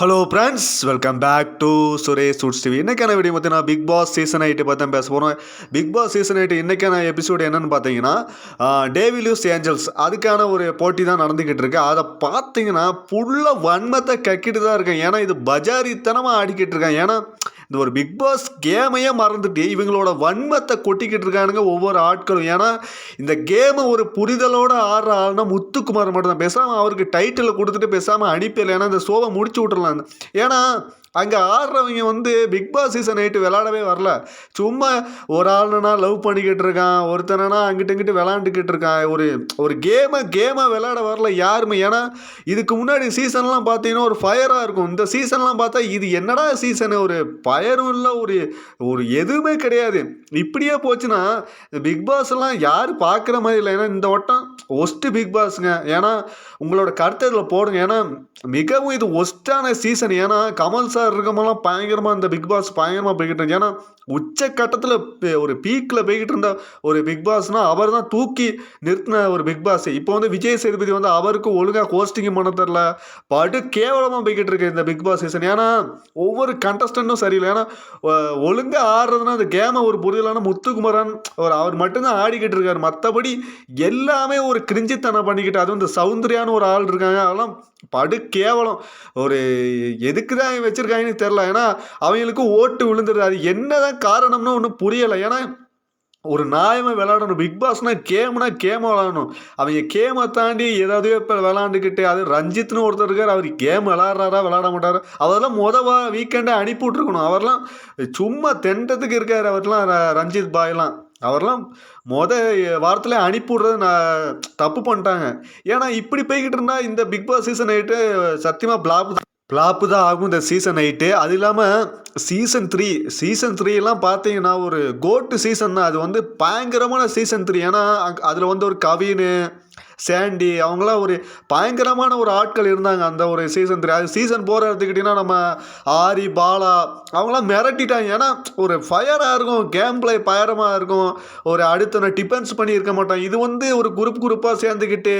Hello friends welcome back to Suresh suits TV இன்றைக்கான video பார்த்தீங்கன்னா Bigg pass season eight பற்றி பேச போகிறோம் பிக் பாஸ் சீசன் எயிட்டு இன்றைக்கான எபிசோடு என்னென்னு பார்த்தீங்கன்னா டேவிலியூஸ் ஏஞ்சல்ஸ் அதுக்கான ஒரு போட்டி தான் நடந்துக்கிட்டு இருக்கு. அதை பார்த்தீங்கன்னா ஃபுல்லாக வன்மத்தை கக்கிட்டு தான் இருக்கேன். ஏன்னா இது பஜாரித்தனமாக ஆடிக்கிட்டு இருக்கேன். ஏன்னா இந்த ஒரு பிக் பாஸ் கேமையே மறந்துட்டு இவங்களோட வன்மத்தை கொட்டிக்கிட்டு இருக்கானுங்க ஒவ்வொரு ஆட்களும். ஏன்னா இந்த கேமை ஒரு புரிதலோடு ஆடுற ஆள்னா முத்துக்குமார் மட்டும் தான் பேசாமல் அவருக்கு டைட்டில் கொடுத்துட்டு பேசாமல் அனுப்பிடல ஏன்னா இந்த ஷோவை முடிச்சு விட்றலாம் ஏன்னா அங்கே ஆடுறவங்க வந்து பிக் பாஸ் சீசன் எயிட்டு விளாடவே வரல. சும்மா ஒரு ஆளுனா லவ் பண்ணிக்கிட்டு இருக்கான் ஒருத்தனா அங்கிட்ட இங்கிட்டு விளாண்டுக்கிட்டு இருக்கான். ஒரு ஒரு கேமை கேமாக விளாட வரல யாருமே. ஏன்னா இதுக்கு முன்னாடி சீசன்லாம் பார்த்தீங்கன்னா ஒரு ஃபயராக இருக்கும். இந்த சீசன்லாம் பார்த்தா இது என்னடா சீசனு ஒரு ஃபயரும் இல்லை ஒரு ஒரு எதுவுமே கிடையாது. இப்படியே போச்சுன்னா பிக் பாஸ்லாம் யார் பார்க்குற மாதிரி இல்லை. ஏன்னா இந்த வட்டம் ஒஸ்ட்டு பிக் பாஸுங்க ஏன்னா உங்களோட கருத்து இதில் போடுங்க. ஏன்னா மிகவும் இது ஒஸ்ட்டான சீசன் ஏன்னா கமல் சார் இருக்கமெல்லாம் பயங்கரமாக இந்த பிக் பாஸ் பயங்கரமாக போய்கிட்டு இருக்கு ஏன்னா உச்சக்கட்டத்தில் ஒரு பீக்கில் போய்கிட்டு இருந்த ஒரு பிக் பாஸ்னால் அவர் தான் தூக்கி நிறுத்தின ஒரு பிக் பாஸ் இப்போ வந்து விஜய் சேதுபதி வந்து அவருக்கு ஒழுங்காக ஹோஸ்டிங் பண்ண தெரில படு கேவலமாக போய்கிட்டு இருக்கு இந்த பிக் பாஸ் சீசன் ஏன்னா ஒவ்வொரு கண்டஸ்டண்ட்டும் சரியில்லை. ஏன்னா ஒழுங்காக ஆடுறதுனா அந்த கேமை ஒரு புரிதலான முத்துக்குமரன் ஒரு அவர் மட்டும்தான் ஆடிக்கிட்டு இருக்கார். மற்றபடி எல்லாமே ஒரு கிரிஞ்சித்தனம் பண்ணிக்கிட்டு அதுவும் இந்த சௌந்தர்யான்னு ஒரு ஆள் இருக்காங்க அதெல்லாம் படு கேவலம். ஒரு எதுக்கு தான் வச்சுருக்காங்கன்னு தெரில ஏன்னா அவங்களுக்கு ஓட்டு விழுந்துடுது. அது என்னதான் காரணம்னு ஒன்றும் புரியலை. ஏன்னா ஒரு நியாயமாக விளாடணும் பிக் பாஸ்னா கேம்னா கேமை விளாடணும் அவங்க கேமை தாண்டி ஏதாவது இப்போ விளாண்டுக்கிட்டு அது ரஞ்சித்னு ஒருத்தர் இருக்கார் அவர் கேம் விளாட்றாரா விளாட மாட்டார்? அவரெல்லாம் முத வீக்கெண்டே அனுப்பி விட்ருக்கணும் அவர்லாம் சும்மா தெண்டத்துக்கு இருக்கார் அவர்லாம் ரஞ்சித் பாய்லாம். அவர்லாம் மொத வாரத்தில் அனுப்பிவிட்றது நான் தப்பு பண்ணிட்டாங்க. ஏன்னா இப்படி போய்கிட்டு இருந்தால் இந்த பிக் பாஸ் சீசன் எயிட்டு சத்தியமாக பிளாப் பிளாப்பு தான் ஆகும் இந்த சீசன் எயிட்டு அது இல்லாமல் சீசன் த்ரீ சீசன் த்ரீலாம் பார்த்தீங்கன்னா ஒரு கோட்டு சீசன் தான். அது வந்து பயங்கரமான சீசன் த்ரீ ஏன்னா அதில் வந்து ஒரு கவின்னு சாண்டி அவங்களாம் ஒரு பயங்கரமான ஒரு ஆட்கள் இருந்தாங்க அந்த ஒரு சீசன் த்ரீ அது சீசன் போகிற எடுத்துக்கிட்டிங்கன்னா நம்ம ஆரி பாலா அவங்களாம் மிரட்டிட்டாங்க. ஏன்னா ஒரு ஃபயராக இருக்கும் கேம் பிளே பயரமாக இருக்கும். ஒரு அடுத்த டிபென்ஸ் பண்ணி இருக்க மாட்டோம் இது வந்து ஒரு குரூப் குரூப்பாக சேர்ந்துக்கிட்டு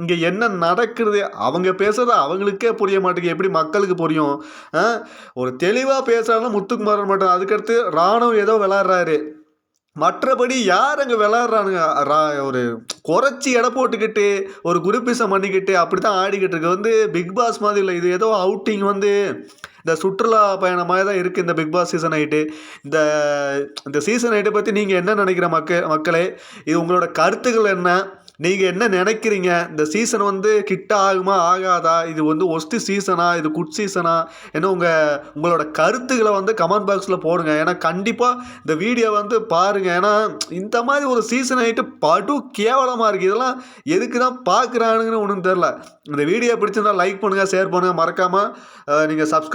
இங்கே என்ன நடக்குது? அவங்க பேசுகிறது அவங்களுக்கே புரிய மாட்டேங்குது. எப்படி மக்களுக்கு புரியும்? ஒரு தெளிவாக பேசுகிறாலும் முத்துக்குமாரன் மட்டும் அதுக்கடுத்து ராணுவம் ஏதோ விளாட்றாரு மற்றபடி யார் அங்கே விளாட்றானுங்க ஒரு குறைச்சி எடை போட்டுக்கிட்டு ஒரு குரூப்பிசம் பண்ணிக்கிட்டு அப்படி தான் ஆடிக்கிட்டு இருக்கு. வந்து பிக் பாஸ் மாதிரி இல்லை. இது ஏதோ அவுட்டிங் வந்து இந்த சுற்றுலா பயணம் மாதிரி தான் இருக்குது இந்த பிக் பாஸ் சீசன் ஐட்டு இந்த இந்த சீசன் ஐட்டை பற்றி நீங்கள் என்ன நினைக்கிற மக்க மக்களே? இது உங்களோட கருத்துக்கள் என்ன? நீங்கள் என்ன நினைக்கிறீங்க? இந்த சீசன் வந்து கிட்ட ஆகுமா ஆகாதா? இது வந்து ஒஸ்ட்டு சீசனா இது குட் சீசனா என்ன உங்கள் உங்களோட கருத்துக்களை வந்து கமெண்ட் பாக்ஸில் போடுங்க. ஏன்னா கண்டிப்பாக இந்த வீடியோ வந்து பாருங்கள் ஏன்னா இந்த மாதிரி ஒரு சீசன் ஆகிட்டு படு கேவலமாக இருக்குது இதெல்லாம் எதுக்கு தான் பார்க்குறானுங்கன்னு ஒன்றும் தெரில இந்த வீடியோ பிடிச்சிருந்தா லைக் பண்ணுங்கள் ஷேர் பண்ணுங்கள் மறக்காமல் நீங்கள் சப்ஸ்கிரைப்